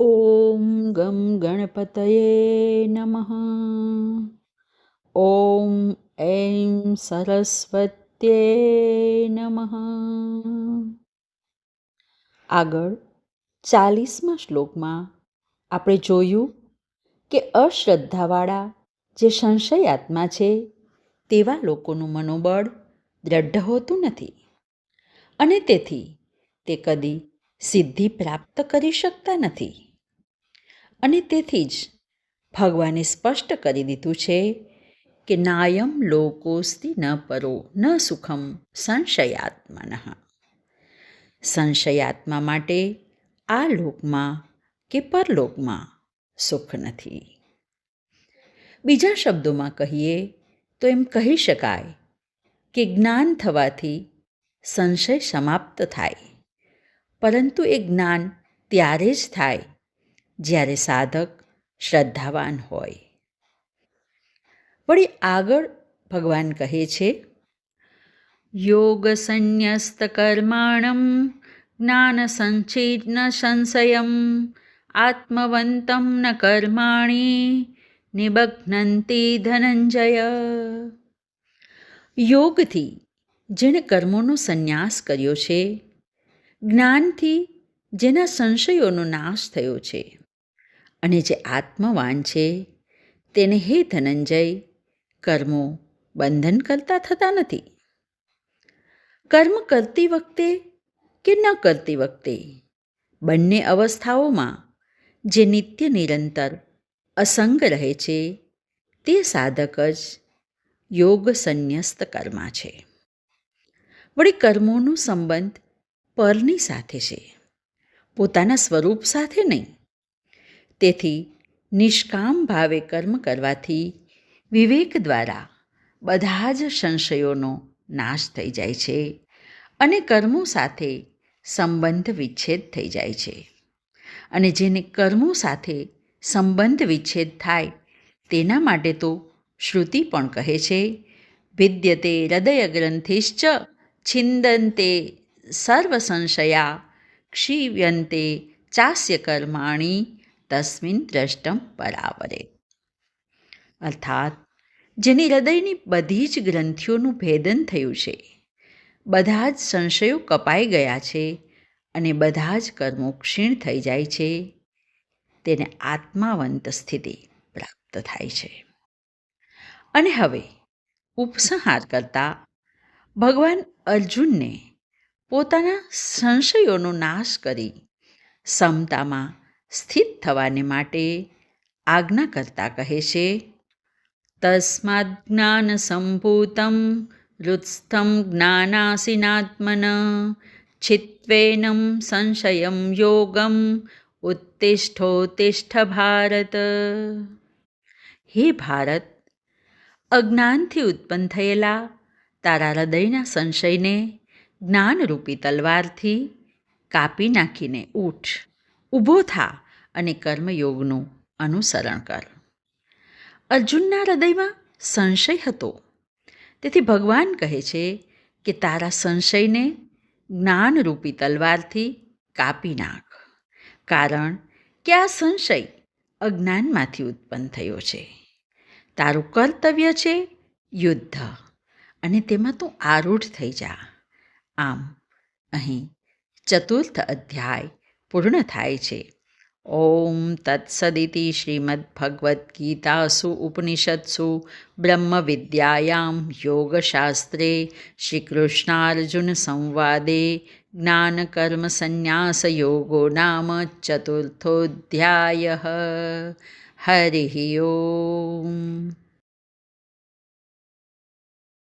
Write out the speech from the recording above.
ઓમ ગમ ગણપતયે નમઃ ઓમ એમ સરસ્વત્યે નમઃ આગળ ચાલીસમાં શ્લોકમાં આપણે જોયું કે અશ્રદ્ધાવાળા જે સંશયાત્મા છે, તેવા લોકોનું મનોબળ દ્રઢ હોતું નથી અને તેથી તે કદી સિદ્ધિ પ્રાપ્ત કરી શકતા નથી. અને તેથી જ ભગવાને સ્પષ્ટ કરી દીધું છે કે નાયમ લોકોસ્તિ ન પરો, ન સુખમ સંશયાત્મન. સંશયાત્મા માટે આ લોકમાં કે પરલોકમાં સુખ નથી. બીજા શબ્દોમાં કહીએ તો એમ કહી શકાય કે જ્ઞાન થવાથી સંશય સમાપ્ત થાય. પરંતુ એ જ્ઞાન ત્યારે જ થાય જ્યારે સાધક શ્રદ્ધાવાન હોય. વળી આગળ ભગવાન કહે છે યોગ સંન્યસ્ત કર્માણમ જ્ઞાન સંચિન્ન સંશયમ, આત્મવંતમ ન કર્માણી નિબઘ્નંતી ધનંજય. યોગથી જેણે કર્મોનો સંન્યાસ કર્યો છે, જ્ઞાનથી જેના સંશયોનો નાશ થયો છે. અને જે આત્મવાન છે, તેને હે ધનંજય, કર્મો બંધન કરતા થતા નથી. કર્મ કરતી વખતે કે ન કરતી વખતે, બંને અવસ્થાઓમાં જે નિત્ય નિરંતર અસંગ રહે છે, તે સાધક જ યોગ સંન્યસ્ત કર્મા છે. વળી કર્મોનો સંબંધ પરની સાથે છે. પોતાના સ્વરૂપ સાથે નહીં તેથી નિષ્કામ ભાવે કર્મ કરવાથી વિવેક દ્વારા બધા જ સંશયોનો નાશ થઈ જાય છે અને કર્મો સાથે સંબંધ વિચ્છેદ થઈ જાય છે. અને જેને કર્મો સાથે સંબંધ વિચ્છેદ થાય તેના માટે તો શ્રુતિ પણ કહે છે, વિદ્યતે હૃદય ગ્રંથિશ્ચ છિંદંતે સર્વ સંશયા ક્ષીવ્યંતે ચાસ્ય કર્માણી તસ્મિન દ્રષ્ટમ પરાવરે. અર્થાત, જેની હૃદયની બધી જ ગ્રંથિઓનું ભેદન થયું છે. બધા જ સંશયો કપાઈ ગયા છે અને બધા જ કર્મો ક્ષીણ થઈ જાય છે. તેને આત્માવંત સ્થિતિ પ્રાપ્ત થાય છે. અને હવે, ઉપસંહાર કરતા ભગવાન અર્જુનને પોતાના સંશયોનો નાશ કરી સમતામાં સ્થિત થવાને માટે આજ્ઞા કરતા કહે છે, તસ્માદ જ્ઞાન સંભૂતમ હૃત્સ્થમ જ્ઞાનાસીનાત્મન છિત્વેનમ સંશયમ યોગમ ઉત્તિષ્ઠોત્તિષ્ઠ ભારત. હે ભારત, અજ્ઞાનથી ઉત્પન્ન થયેલા તારા હૃદયના સંશયને જ્ઞાનરૂપી તલવારથી કાપી નાખીને ઊઠ ઊભો થા. અને કર્મયોગનું અનુસરણ કર અર્જુનના હૃદયમાં સંશય હતો. તેથી ભગવાન કહે છે કે તારા સંશયને જ્ઞાનરૂપી તલવારથી કાપી નાખ. કારણ કે આ સંશય અજ્ઞાનમાંથી ઉત્પન્ન થયો છે. તારું કર્તવ્ય છે યુદ્ધ અને તેમાં તું આરૂઢ થઈ જા. આમ અહીં ચતુર્થ અધ્યાય પૂર્ણ થાય છે. ઓમ તત્સદિતિ શ્રીમદ્ભગવદ્ગીતાસુ ઉપનિષત્સુ બ્રહ્મવિદ્યાયાં યોગશાસ્ત્રે શ્રીકૃષ્ણાર્જુન સંવાદે જ્ઞાનકર્મસન્ન્યાસયોગો નામ ચતુર્થોધ્યાય હરિ ઓમ